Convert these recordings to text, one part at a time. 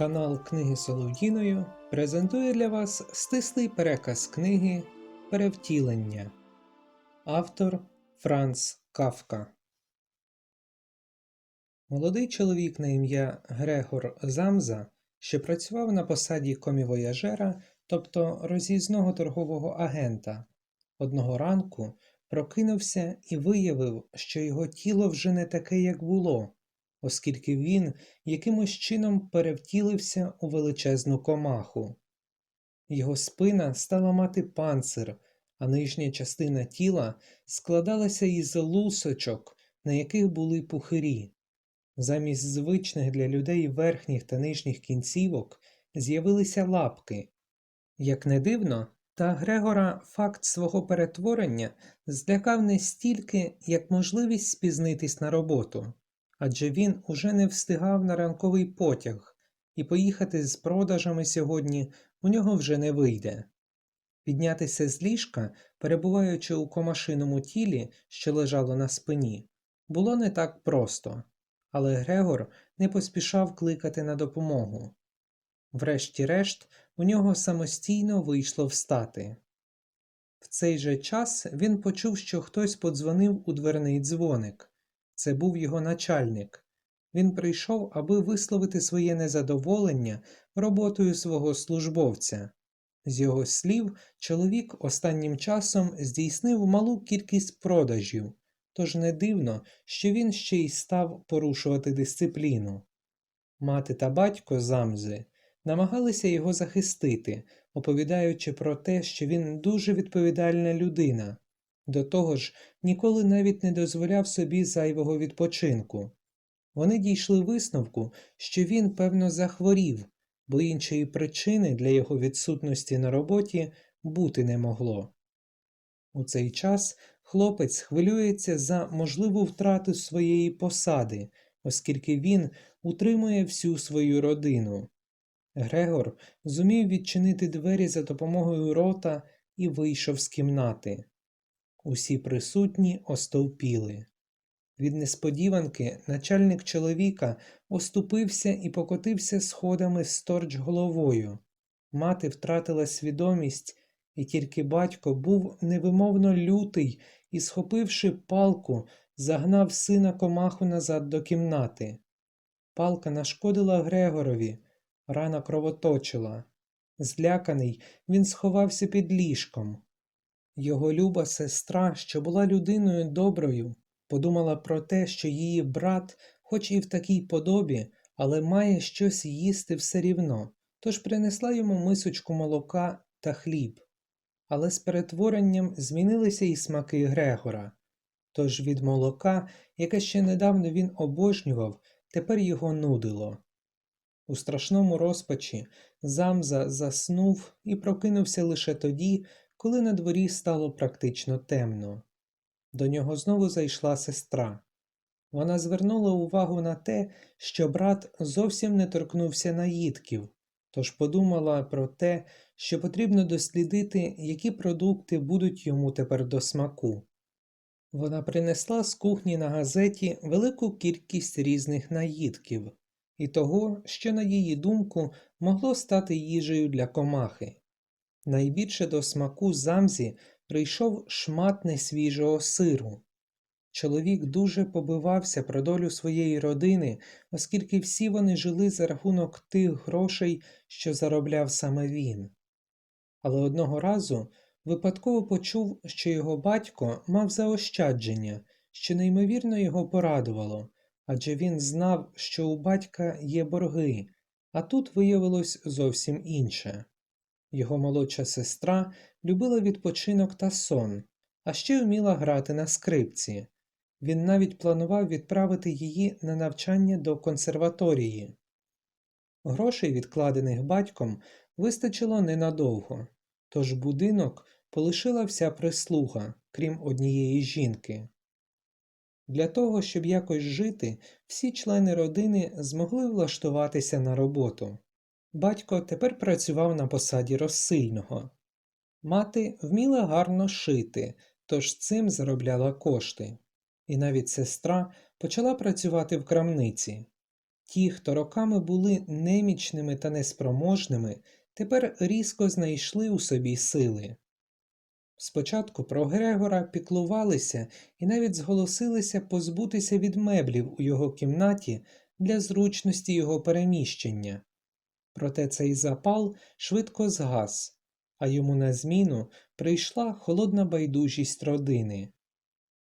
Канал Книги Солов'їною презентує для вас стислий переказ книги Перевтілення. Автор Франц Кафка. Молодий чоловік на ім'я Грегор Замза, що працював на посаді комівояжера, тобто роз'їзного торгового агента, одного ранку прокинувся і виявив, що його тіло вже не таке, як було, оскільки він якимось чином перевтілився у величезну комаху. Його спина стала мати панцир, а нижня частина тіла складалася із лусочок, на яких були пухирі. Замість звичних для людей верхніх та нижніх кінцівок з'явилися лапки. Як не дивно, та Грегора факт свого перетворення злякав не стільки, як можливість спізнитись на роботу, адже він уже не встигав на ранковий потяг, і поїхати з продажами сьогодні у нього вже не вийде. Піднятися з ліжка, перебуваючи у комашиному тілі, що лежало на спині, було не так просто, але Грегор не поспішав кликати на допомогу. Врешті-решт, у нього самостійно вийшло встати. В цей же час він почув, що хтось подзвонив у дверний дзвоник. Це був його начальник. Він прийшов, аби висловити своє незадоволення роботою свого службовця. З його слів, чоловік останнім часом здійснив малу кількість продажів, тож не дивно, що він ще й став порушувати дисципліну. Мати та батько замзи намагалися його захистити, оповідаючи про те, що він дуже відповідальна людина, до того ж ніколи навіть не дозволяв собі зайвого відпочинку. Вони дійшли висновку, що він, певно, захворів, бо іншої причини для його відсутності на роботі бути не могло. У цей час хлопець хвилюється за можливу втрату своєї посади, оскільки він утримує всю свою родину. Грегор зумів відчинити двері за допомогою рота і вийшов з кімнати. Усі присутні остовпіли. Від несподіванки начальник чоловіка оступився і покотився сходами сторч головою. Мати втратила свідомість, і тільки батько був невимовно лютий і, схопивши палку, загнав сина комаху назад до кімнати. Палка нашкодила Грегорові, рана кровоточила. Зляканий, він сховався під ліжком. Його люба сестра, що була людиною доброю, подумала про те, що її брат, хоч і в такій подобі, але має щось їсти все рівно, тож принесла йому мисочку молока та хліб. Але з перетворенням змінилися і смаки Грегора. Тож від молока, яке ще недавно він обожнював, тепер його нудило. У страшному розпачі Замза заснув і прокинувся лише тоді, коли на дворі стало практично темно. До нього знову зайшла сестра. Вона звернула увагу на те, що брат зовсім не торкнувся наїдків, тож подумала про те, що потрібно дослідити, які продукти будуть йому тепер до смаку. Вона принесла з кухні на газеті велику кількість різних наїдків і того, що, на її думку, могло стати їжею для комахи. Найбільше до смаку замзі прийшов шмат несвіжого сиру. Чоловік дуже побивався про долю своєї родини, оскільки всі вони жили за рахунок тих грошей, що заробляв саме він. Але одного разу випадково почув, що його батько мав заощадження, що неймовірно його порадувало, адже він знав, що у батька є борги, а тут виявилось зовсім інше. Його молодша сестра любила відпочинок та сон, а ще вміла грати на скрипці. Він навіть планував відправити її на навчання до консерваторії. Грошей, відкладених батьком, вистачило ненадовго, тож будинок полишила вся прислуга, крім однієї жінки. Для того, щоб якось жити, всі члени родини змогли влаштуватися на роботу. Батько тепер працював на посаді розсильного. Мати вміла гарно шити, тож цим заробляла кошти. І навіть сестра почала працювати в крамниці. Ті, хто роками були немічними та неспроможними, тепер різко знайшли у собі сили. Спочатку про Грегора піклувалися і навіть зголосилися позбутися від меблів у його кімнаті для зручності його переміщення. Проте цей запал швидко згас, а йому на зміну прийшла холодна байдужість родини.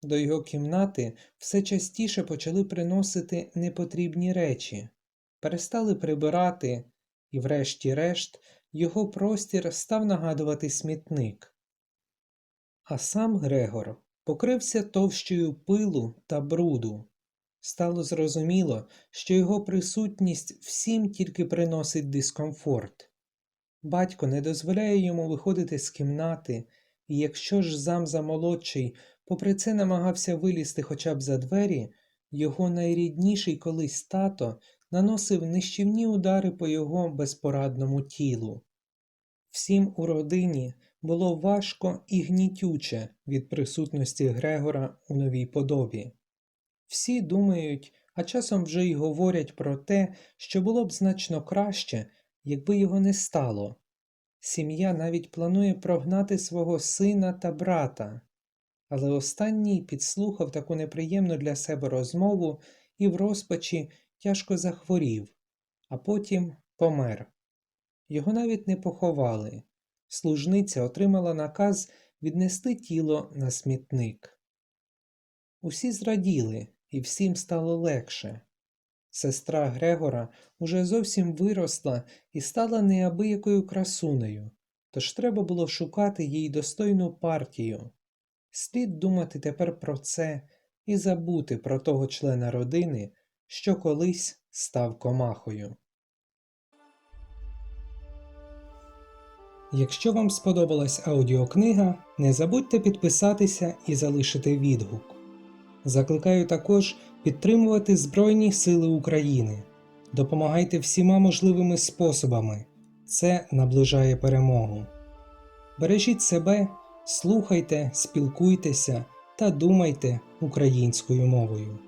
До його кімнати все частіше почали приносити непотрібні речі, перестали прибирати, і, врешті-решт, його простір став нагадувати смітник. А сам Грегор покрився товщою пилу та бруду. Стало зрозуміло, що його присутність всім тільки приносить дискомфорт. Батько не дозволяє йому виходити з кімнати, і якщо ж замза молодший попри це намагався вилізти хоча б за двері, його найрідніший колись тато наносив нищівні удари по його безпорадному тілу. Всім у родині було важко і гнітюче від присутності Грегора у новій подобі. Всі думають, а часом вже й говорять про те, що було б значно краще, якби його не стало. Сім'я навіть планує прогнати свого сина та брата, але останній підслухав таку неприємну для себе розмову і в розпачі тяжко захворів, а потім помер. Його навіть не поховали. Служниця отримала наказ віднести тіло на смітник. Усі зраділи, і всім стало легше. Сестра Грегора уже зовсім виросла і стала неабиякою красунею, тож треба було шукати їй достойну партію. Слід думати тепер про це і забути про того члена родини, що колись став комахою. Якщо вам сподобалась аудіокнига, не забудьте підписатися і залишити відгук. Закликаю також підтримувати Збройні Сили України. Допомагайте всіма можливими способами. Це наближає перемогу. Бережіть себе, слухайте, спілкуйтеся та думайте українською мовою.